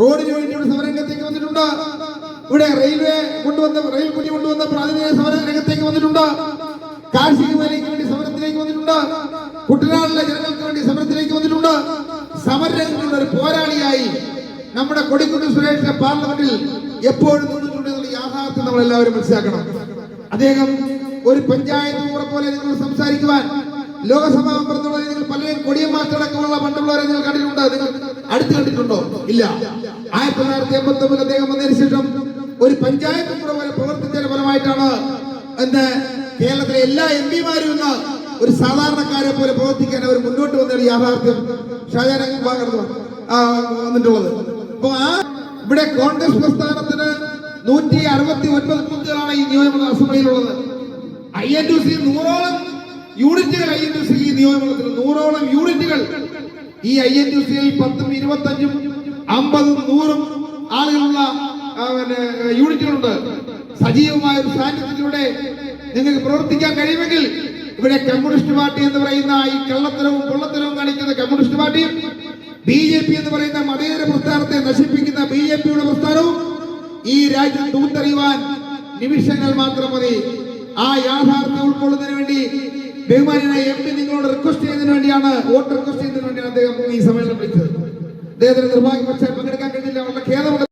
റോഡിന് വേണ്ടി ഇവിടെ സമരരംഗത്തേക്ക് വന്നിട്ടുണ്ട്. ഇവിടെ റെയിൽവേ കൊണ്ടുവന്ന റെയിൽ കുഞ്ഞി കൊണ്ടുവന്ന പ്രാതിനിധ്യ സമര രംഗത്തേക്ക് വന്നിട്ടുണ്ട്. കാർഷിക മേഖലയ്ക്ക് വേണ്ടി സമരത്തിലേക്ക് വന്നിട്ടുണ്ട്. കുട്ടനാട്ടിലെ ജനങ്ങൾക്ക് വേണ്ടി സമരത്തിലേക്ക് വന്നിട്ടുണ്ട്. സമരരംഗങ്ങളുടെ ഒരു പോരാളിയായി നമ്മുടെ കൊടിക്കുട്ടി സുരേഷിന്റെ പാർലമെന്റിൽ എപ്പോഴും നിന്നിട്ടുണ്ട് എന്നുള്ള യാഥാർത്ഥ്യം നമ്മൾ എല്ലാവരും മനസ്സിലാക്കണം. അദ്ദേഹം ഒരു പഞ്ചായത്ത് കൂടെ പോലെ നിങ്ങൾ സംസാരിക്കുവാൻ ലോകസഭാ മെമ്പർ നിങ്ങൾ പലരും കൊടിയന്മാർക്കടക്കമുള്ള പണ്ടുള്ളവരെ നിങ്ങൾ കണ്ടിട്ടുണ്ടോ. നിങ്ങൾ അടുത്ത് കണ്ടിട്ടുണ്ടോ? ഇല്ല. ആയിരത്തി തൊള്ളായിരത്തി എൺപത്തി ഒമ്പതിൽ അദ്ദേഹം വന്നതിന് ശേഷം ഒരു പഞ്ചായത്ത് പോലെ പ്രവർത്തിച്ചതിന്റെ ഫലമായിട്ടാണ് എന്ന് കേരളത്തിലെ എല്ലാ എം പിമാരും ഇന്ന് ഒരു സാധാരണക്കാരെ പോലെ പ്രവർത്തിക്കാൻ അവർ മുന്നോട്ട് വന്ന യാഥാർത്ഥ്യം ഷാജാൻ വന്നിട്ടുള്ളത്. അപ്പൊ ആ ഇവിടെ കോൺഗ്രസ് പ്രസ്ഥാനത്തിന് നൂറ്റി അറുപത്തി ഒൻപത് ബൂത്തുകളാണ് ഈ നിയമ അസംബ്ലിയിലുള്ളത്. I N T U C നൂറോളം യൂണിറ്റുകൾ ഐ എൻ ടു സി ഈ നിയമത്തിൽ നൂറോളം യൂണിറ്റുകൾ ഈ ഐ എൻ ടു സിയിൽ പത്തും ഇരുപത്തഞ്ചും അമ്പതും നൂറും ആളുകളുള്ള യൂണിറ്റുകളുണ്ട്. സജീവമായ ഒരു സാന്നിധ്യത്തിലൂടെ നിങ്ങൾക്ക് പ്രവർത്തിക്കാൻ കഴിയുമെങ്കിൽ ഇവിടെ കമ്മ്യൂണിസ്റ്റ് പാർട്ടി എന്ന് പറയുന്ന ഈ കള്ളത്തരവും പൊള്ളത്തരവും കാണിക്കുന്ന കമ്മ്യൂണിസ്റ്റ് പാർട്ടിയും ബി ജെ പി എന്ന് പറയുന്ന മതേതര പ്രസ്ഥാനത്തെ നശിപ്പിക്കുന്ന ബി ജെ പിയുടെ പ്രസ്ഥാനവും ഈ രാജ്യം തൂത്തറിയുവാൻ നിമിഷങ്ങൾ മാത്രം മതി. ആ യാഥാർത്ഥ്യം ഉൾക്കൊള്ളുന്നതിന് വേണ്ടി ബഹുമാനായ എം പി നിങ്ങളോട് റിക്വസ്റ്റ് ചെയ്യുന്നതിന് വേണ്ടിയാണ് വോട്ട് റിക്വസ്റ്റ് ചെയ്യുന്നതിന് വേണ്ടിയാണ് അദ്ദേഹം ഈ സമ്മേളനം വിളിച്ചത്. അദ്ദേഹത്തിന് നിർഭാഗ്യവശാൽ പങ്കെടുക്കാൻ കഴിഞ്ഞില്ല. വളരെ ഖേദമുണ്ട്.